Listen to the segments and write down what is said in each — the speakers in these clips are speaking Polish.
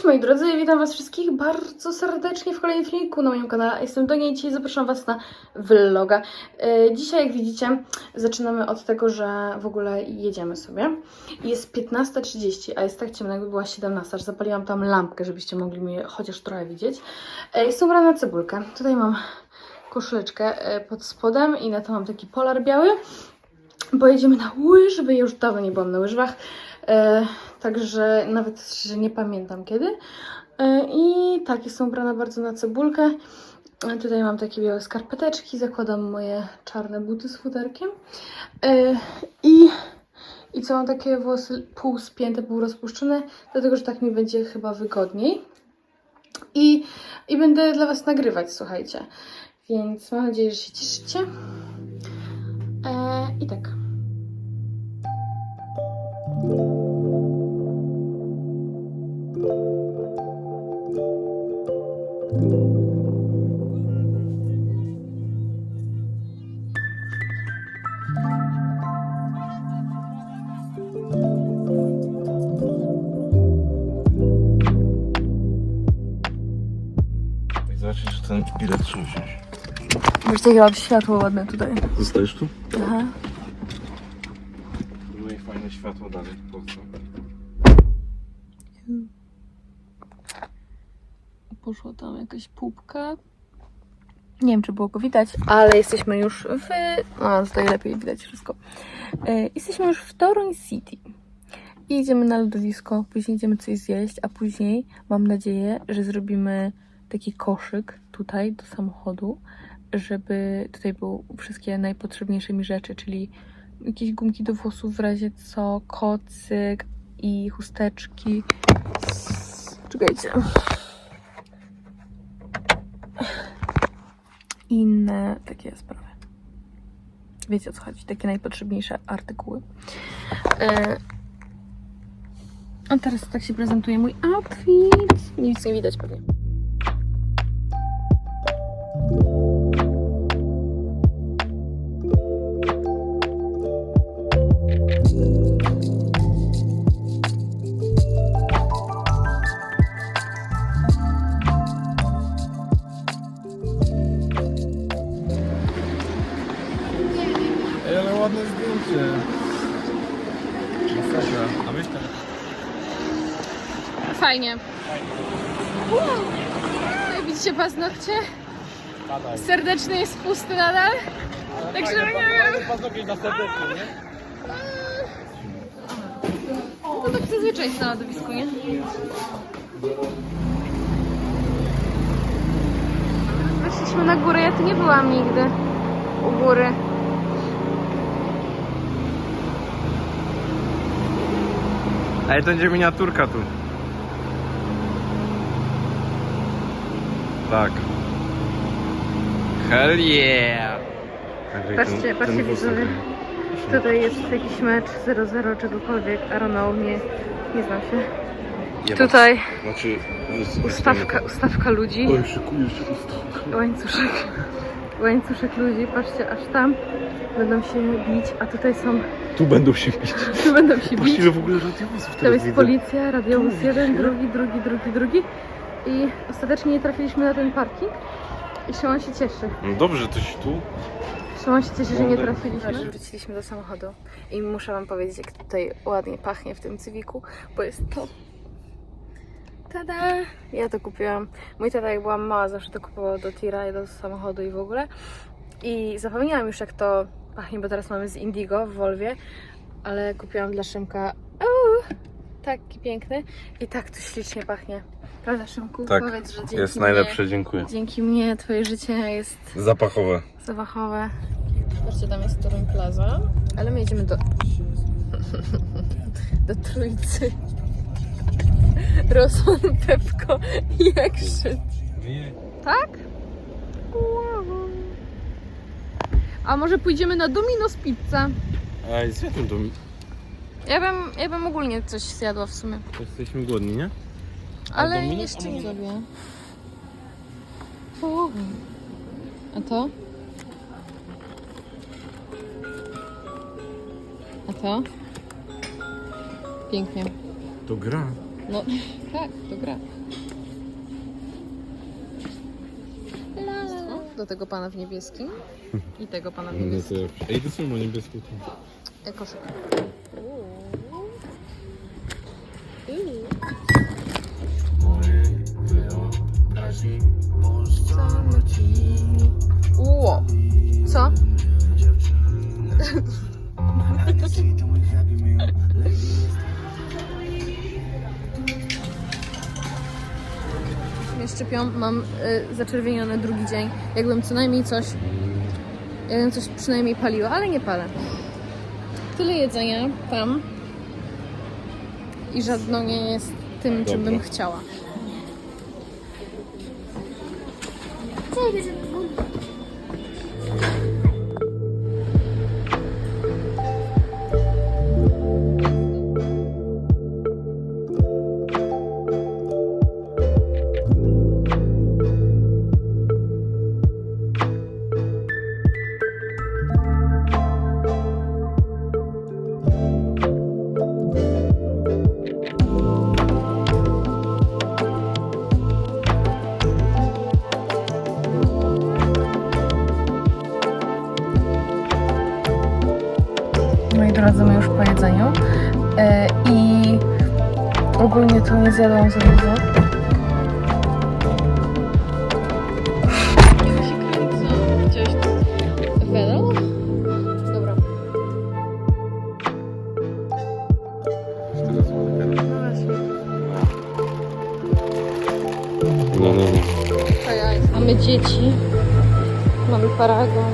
moi drodzy, witam was wszystkich bardzo serdecznie w kolejnym filmiku na moim kanale. Jestem Donia i dzisiaj zapraszam was na vloga. E, Dzisiaj, jak widzicie, zaczynamy od tego, że w ogóle jedziemy sobie. Jest 15.30, a jest tak ciemno, jakby była 17, aż zapaliłam tam lampkę, żebyście mogli mnie chociaż trochę widzieć. E, Jestem ubrana na cebulkę. Tutaj mam koszuleczkę e, pod spodem i na to mam taki polar biały. Pojedziemy na łyżwy, już dawno nie byłam na łyżwach. Także nawet że nie pamiętam kiedy. E, I tak, jestem ubrana bardzo na cebulkę. E, Tutaj mam takie białe skarpeteczki, zakładam moje czarne buty z futerkiem. E, I, I co, mam takie włosy pół spięte, pół rozpuszczone, dlatego, że tak mi będzie chyba wygodniej. I, I będę dla Was nagrywać, słuchajcie. Więc mam nadzieję, że się cieszycie. I tak. Ten bilet trzeba wziąć. Wiesz, jakie mam światło ładne tutaj. Zostajesz tu? Aha. No i fajne światło dalej. Po co? Poszła tam jakaś pupka. Nie wiem, czy było go widać, ale jesteśmy już w... A, tutaj lepiej widać wszystko. E, jesteśmy już w Toruń City. I idziemy na lodowisko, później idziemy coś zjeść, a później mam nadzieję, że zrobimy taki koszyk tutaj do samochodu, żeby tutaj były wszystkie najpotrzebniejsze mi rzeczy, czyli jakieś gumki do włosów w razie co, kocyk i chusteczki. Czekajcie. Inne takie sprawy. Wiecie o co chodzi, takie najpotrzebniejsze artykuły. E, A teraz tak się prezentuje mój outfit. Nic nie widać pewnie. Ale ładne zdjęcie. Masakra. A tam. Fajnie. Widzicie paznokcie? Serdeczny jest pusty nadal. Także nie wiem. Na serdecznie, nie? No tak zazwyczaj jest na lodowisku, nie? Weszliśmy na górę, ja tu nie byłam nigdy. U góry. Ej, to będzie miniaturka tu. Tak. Hell yeah! Patrzcie, patrzcie widzowie. Tutaj jest jakiś mecz 0-0 czegokolwiek, I don't know, nie, nie znam się. Tutaj Znaczy, ustawka, ustawka ludzi, Oj, szykuje się ustawka. łańcuszek, łańcuszek ludzi, patrzcie, aż tam będą się bić, a tutaj są, Tu będą się bić. tu będą się bić. Właściwie w ogóle radiowozów Tam teraz jest widzę. policja, radiowóz Tu jeden, drugi, drugi, drugi, drugi i ostatecznie nie trafiliśmy na ten parking i Szymon się cieszy. No dobrze, coś tu. Szymon się że nie trafiliśmy. Wróciliśmy do samochodu i muszę wam powiedzieć, jak tutaj ładnie pachnie w tym cywiku, bo jest to. Tada! Ja to kupiłam. Mój tata jak byłam mała zawsze to kupował do tira i do samochodu i w ogóle. I zapomniałam już jak to pachnie, bo teraz mamy z Indigo w Volwie, ale kupiłam dla Szymka. Uuu, taki piękny i tak to ślicznie pachnie. Prawda Szymku? Tak, Powiedz, że dzięki Jest mnie, najlepsze, dziękuję. Dzięki mnie twoje życie jest Zapachowe. Zawachowe. Patrzcie, tam jest Toruń Plaza, ale my jedziemy do... do Trójcy. Rosman, Pepko i Action. Tak? Wow. A może pójdziemy na Domino's Pizza? Ej, zjadłem to. Ja bym, ja bym ogólnie coś zjadła w sumie. Jesteśmy głodni, nie? Ale Domino's? jeszcze nie zrobię. A to? Co? Pięknie. To gra. No tak, to gra. Do tego pana w niebieskim i tego pana w no niebieskim. Ej, to są ma niebieskie. Koszyk. Mam y, zaczerwieniony drugi dzień. Jakbym co najmniej coś, jakbym coś przynajmniej paliła, ale nie palę. Tyle jedzenia tam i żadno nie jest tym, czym bym Dobra. chciała. Moi ogólnie to nie zjadłam za dużo. No, no, no. Mamy dzieci. Mamy paragon.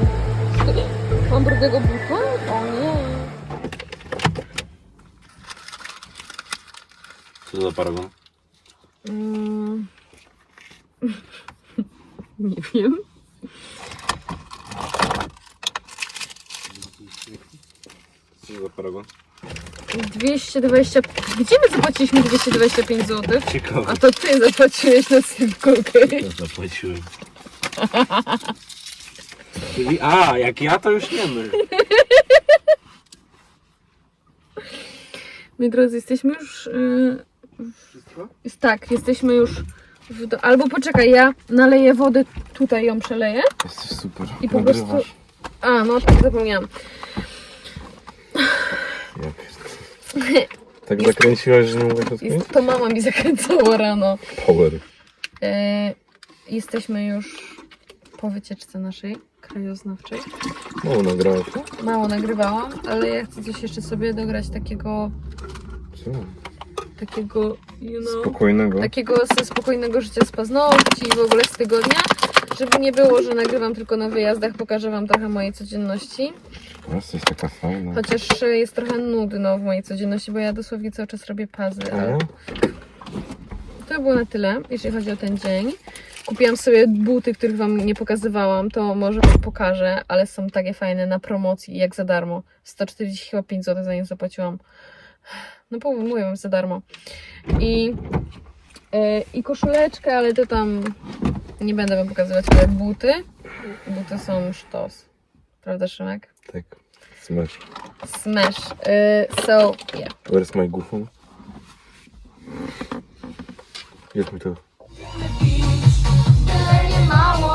Mam brudnego buta? Co za paragon? Mm. Nie wiem. Co za paragon? 220. Gdzie my zapłaciliśmy 225 zł? Ciekawe. A to ty zapłaciłeś na Sylwkę. Ja zapłaciłem. Czyli, a, jak ja to już nie my. My drodzy, jesteśmy już. Yy, Wszystko? tak, jesteśmy już. W do... Albo poczekaj, ja naleję wodę, tutaj ją przeleję. Jesteś super. I po prostu- Nagrywasz. A, no tak zapomniałam. Ja pierdolę. Tak zakręciłaś, że nie mogę to Jest, to mama mi zakręcała rano. Power. E, jesteśmy już po wycieczce naszej krajoznawczej. No, nagrałeś. Mało nagrywałam, ale ja chcę coś jeszcze sobie dograć takiego, Co? Takiego, you know, Spokojnego. takiego ze spokojnego życia z paznokci i w ogóle z tygodnia, żeby nie było, że nagrywam tylko na wyjazdach, pokażę wam trochę mojej codzienności. Jesteś taka fajna. Chociaż e, jest trochę nudno w mojej codzienności, bo ja dosłownie cały czas robię pazy, ale No. To było na tyle, jeżeli chodzi o ten dzień. Kupiłam sobie buty, których Wam nie pokazywałam, to może Wam pokażę, ale są takie fajne na promocji, jak za darmo. 145 zł za nie zapłaciłam. No połowy wam za darmo. I, yy, I koszuleczkę, ale to tam nie będę wam pokazywać, ale buty. Buty są sztos. Prawda, Szymek? Tak. Smash. Smash. Yy, so, yeah. Where's my goofon? Jak mi to... Mało.